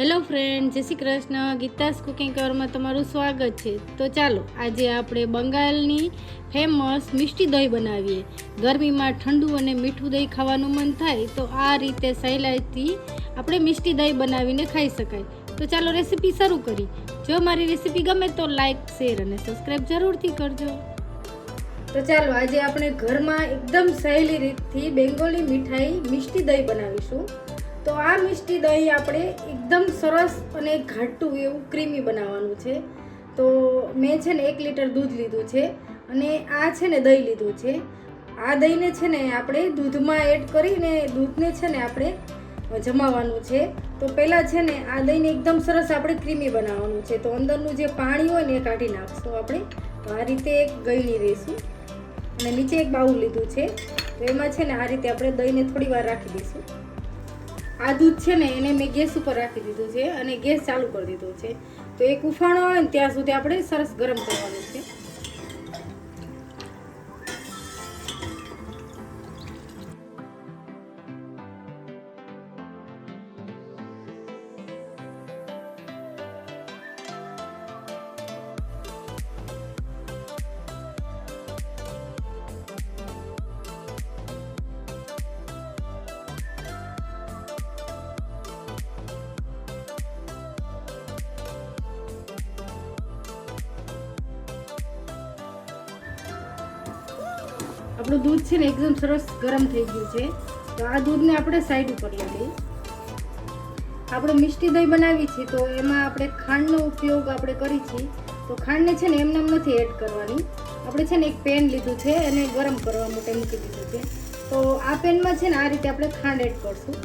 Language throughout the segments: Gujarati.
હેલો ફ્રેન્ડ, જય શ્રી કૃષ્ણ. ગીતાસ કુકિંગ કવરમાં તમારું સ્વાગત છે. તો ચાલો, આજે આપણે બંગાળની ફેમસ મિષ્ટી દહીં બનાવીએ. ગરમીમાં ઠંડુ અને મીઠું દહીં ખાવાનું મન થાય, તો આ રીતે સહેલાઈથી આપણે મિષ્ટી દહીં બનાવીને ખાઈ શકાય. તો ચાલો રેસીપી શરૂ કરી. જો મારી રેસીપી ગમે તો લાઈક, શેર અને સબસ્ક્રાઈબ જરૂરથી કરજો. તો ચાલો, આજે આપણે ઘરમાં એકદમ સહેલી રીતથી બેંગોલી મીઠાઈ મિષ્ટી દહીં બનાવીશું. તો આ મિષ્ટી દહીં આપણે એકદમ સરસ અને ઘાટું એવું ક્રીમી બનાવવાનું છે. તો મેં છે ને એક લીટર દૂધ લીધું છે અને આ છે ને દહીં લીધું છે. આ દહીંને છે ને આપણે દૂધમાં એડ કરીને દૂધને છે ને આપણે જમાવવાનું છે. તો પહેલાં છે ને આ દહીંને એકદમ સરસ આપણે ક્રીમી બનાવવાનું છે. તો અંદરનું જે પાણી હોય ને એ કાઢી નાખશું આપણે. તો આ રીતે એક ગળી દઈશું. અને નીચે એક બાઉલ લીધું છે. તો એમાં છે ને આ રીતે આપણે દહીંને થોડી વાર રાખી દઈશું. આ દૂધ છે ને એને મેં ગેસ ઉપર રાખી દીધું છે અને ગેસ ચાલુ કરી દીધો છે. તો એક ઉફાણો આવે ને ત્યાં સુધી આપણે સરસ ગરમ કરવાનું છે. આપણું દૂધ છે ને એકદમ સરસ ગરમ થઈ ગયું છે. તો આ દૂધને આપણે સાઈડ ઉપર લઈ લઈએ. આપણે મિષ્ટી દહીં બનાવી છે, તો એમાં આપણે ખાંડનો ઉપયોગ આપણે કરી છીએ તો ખાંડને છે ને એમને એમ નથી એડ કરવાની. આપણે છે ને એક પેન લીધું છે અને ગરમ કરવા માટે મૂકી દીધું છે. તો આ પેનમાં છે ને આ રીતે આપણે ખાંડ એડ કરશું.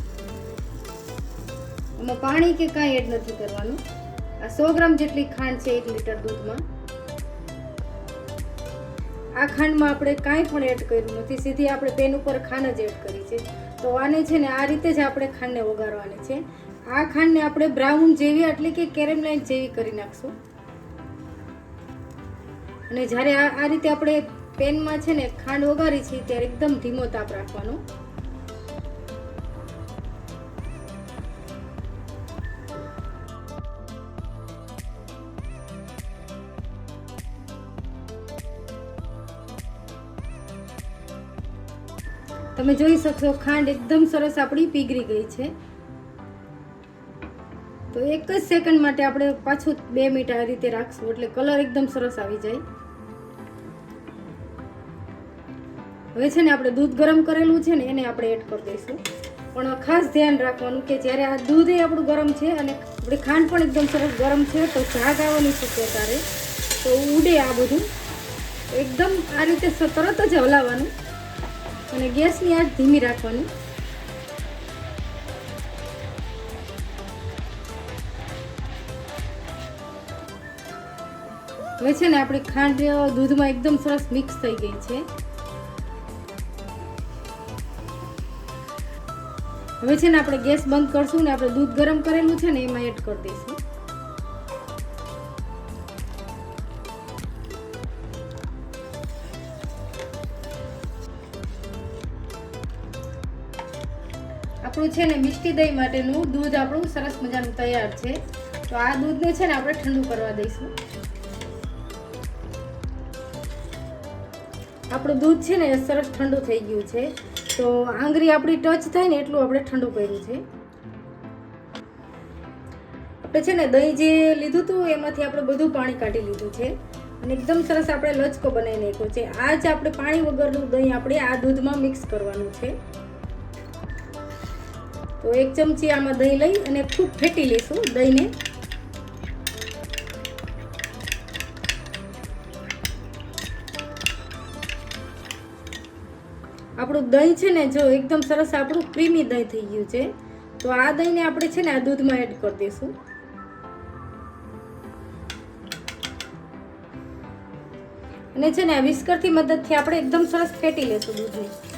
એમાં પાણી કે કાંઈ એડ નથી કરવાનું. આ સો ગ્રામ જેટલી ખાંડ છે એક લીટર દૂધમાં. આ ખાંડમાં આપણે કાંઈ પણ એડ કર્યું નથી. સીધી આપણે પેન ઉપર ખાંડ જ એડ કરી છે. તો આને છે ને આ રીતે જ આપણે ખાંડને વઘારવાની છે. આ ખાંડને આપણે બ્રાઉન જેવી એટલે કે કેરેમલાઇન જેવી કરી નાખશું. અને જ્યારે આ રીતે આપણે પેનમાં છે ને ખાંડ વઘારી છે, ત્યારે એકદમ ધીમો તાપ રાખવાનો. તમે જોઈ શકશો, ખાંડ એકદમ સરસ આપણી પીગળી ગઈ છે. તો એક જ સેકન્ડ માટે આપણે પાછું બે મિનિટ આ રીતે રાખશું, એટલે કલર એકદમ સરસ આવી જાય. હવે છે ને આપણે દૂધ ગરમ કરેલું છે ને, એને આપણે એડ કરી દઈશું. પણ ખાસ ધ્યાન રાખવાનું કે જ્યારે આ દૂધ એ આપણું ગરમ છે અને આપણી ખાંડ પણ એકદમ સરસ ગરમ છે, તો ઝાગ આવવાની શક્યતા રહે તો ઉડે આ બધું. એકદમ આ રીતે તરત જ હલાવવાનું. અને ગેસની આંચ ધીમી રાખવાની. હવે છે ને આપણી ખાંડ દૂધમાં એકદમ સરસ મિક્સ થઈ ગઈ છે. હવે છે ને આપણે ગેસ બંધ કરશું ને આપણે દૂધ ગરમ કરેલું છે ને એમાં એડ કરી દઈશું. આપણું છે ને મિષ્ટી દહીં માટેનું દૂધ આપણું સરસ મજાનું તૈયાર છે. તો આ દૂધને છે ને આપણે ઠંડુ કરવા દઈશું. આપણું દૂધ છે ને સરસ ઠંડુ થઈ ગયું છે. તો આંગળી આપણી ટચ થાય ને એટલું આપણે ઠંડુ કર્યું છે. આપણે છે ને દહીં જે લીધું હતું એમાંથી આપણે બધું પાણી કાઢી લીધું છે. અને એકદમ સરસ આપણે લચકો બનાવી નાખ્યો છે. આ જ આપણે પાણી વગરનું દહીં આપણે આ દૂધમાં મિક્સ કરવાનું છે. તો એક ચમચી આમાં દહીં લઈ અને ખૂબ ફેટી લઈશું દહીંને. આપણું દહીં છે ને, જો એકદમ સરસ આપણું ક્રીમી દહીં થઈ ગયું છે, તો આ દહીંને આપણે છે ને આ દૂધમાં એડ કરી દઈશું. અને છે ને આ વિસ્કરથી મદદથી આપણે એકદમ સરસ ફેટી લેશું દૂધને.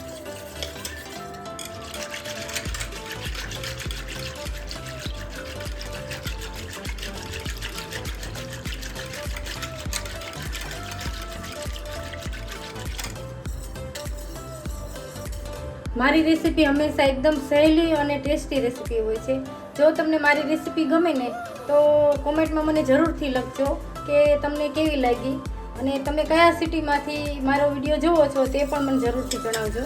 મારી રેસીપી હંમેશા એકદમ સહેલી અને ટેસ્ટી રેસીપી હોય છે. જો તમને મારી રેસીપી ગમે ને, તો કોમેન્ટમાં મને જરૂરથી લખજો કે તમને કેવી લાગી અને તમે કયા સિટીમાંથી મારો વીડિયો જોવો છો તે પણ મને જરૂરથી જણાવજો.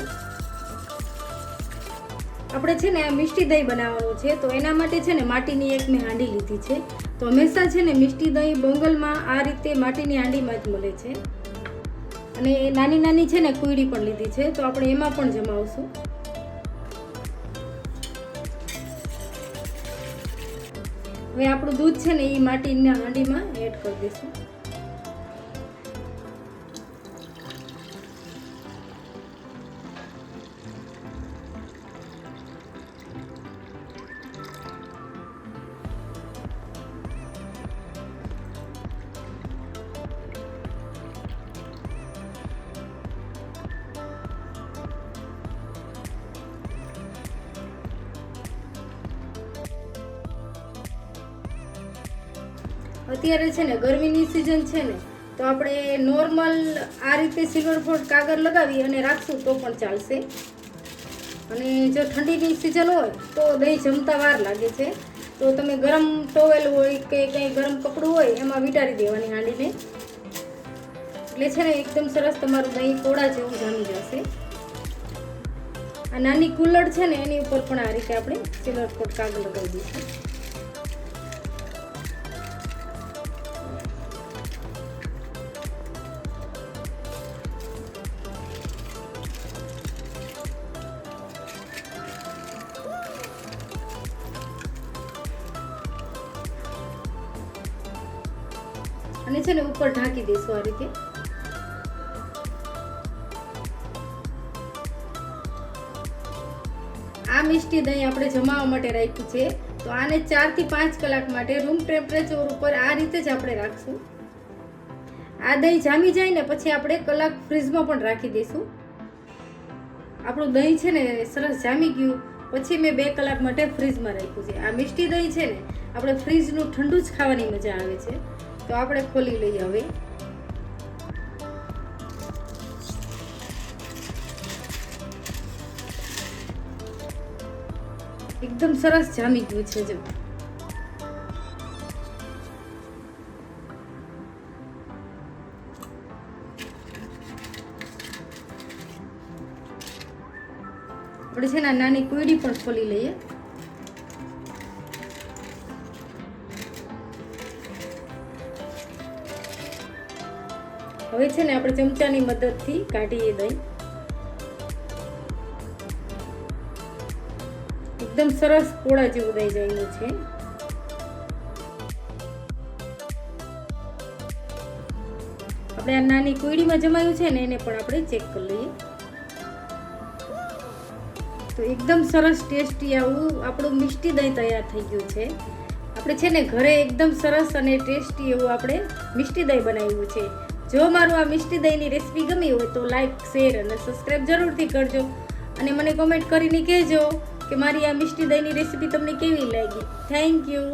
આપણે છે ને મિષ્ટી દહીં બનાવવાનું છે, તો એના માટે છે ને માટીની એક મેં હાંડી લીધી છે. તો હંમેશા છે ને મિષ્ટી દહીં બોંગલમાં આ રીતે માટીની હાંડીમાં જ મળે છે. અને નાની નાની છે ને કુયડી પણ લીધી છે, તો આપણે એમાં પણ જમાવશું. હવે આપણું દૂધ છે ને એ માટીના હાંડીમાં એડ કરી દઈશું. અત્યારે છે ને ગરમીની સિઝન છે ને, તો આપણે નોર્મલ આ રીતે સિલ્વર ફોલ્ડ કાગળ લગાવી અને રાખશું તો પણ ચાલશે. અને જો ઠંડીની સિઝન હોય તો દહીં જમતા વાર લાગે છે. તો તમે ગરમ ટોવેલ હોય કે કંઈ ગરમ કપડું હોય, એમાં વિટારી દેવાની હાંડીને. એટલે છે ને એકદમ સરસ તમારું દહીં કોળા જેવું જામી જશે. આ નાની કુલર છે ને, એની ઉપર પણ આ રીતે આપણે સિલ્વર ફોલ્ડ કાગળ લગાવી દઈશું. અને છે ને ઉપર ઢાંકી દઈશું આ રીતે. આ મિષ્ટી દહીં આપણે જમાવવા માટે રાખ્યું છે. તો આને ચારથી પાંચ કલાક માટે રૂમ ટેમ્પરેચર ઉપર આ રીતે જ આપણે રાખશું. આ દહીં જામી જાય ને પછી આપણે કલાક ફ્રીજમાં પણ રાખી દઈશું. આપણું દહીં છે ને સરસ જામી ગયું. પછી મેં બે કલાક માટે ફ્રીજમાં રાખ્યું છે. આ મિષ્ટી દહીં છે ને, આપણે ફ્રીજનું ઠંડુ જ ખાવાની મજા આવે છે. તો આપણે ખોલી લઈએ હવે. એકદમ સરસ જામી ગયું છે જો. આપણે છે ને નાની કોયડી પણ ખોલી લઈએ. હવે છે ને આપણે ચમચાની મદદથી કાઢીએ દહીં. એકદમ સરસ પોળા જેવું દહીં જામ્યું છે. આપણે આ નાની કોયડીમાં જમાયું છે ને એને પણ આપણે ચેક કરી લઈએ. તો એકદમ સરસ ટેસ્ટી આવું આપણું મિષ્ટી દહીં તૈયાર થઈ ગયું છે. આપણે છે ને ઘરે એકદમ સરસ અને ટેસ્ટી એવું આપણે મિષ્ટી દહીં બનાવ્યું છે. જો મારું આ મિષ્ટી દહીંની રેસીપી ગમી હોય તો લાઈક શેર અને સબસ્ક્રાઈબ જરૂરથી કરજો. અને મને કોમેન્ટ કરીને કહેજો કે મારી આ મિષ્ટી દહીંની રેસીપી તમને કેવી લાગી. Thank you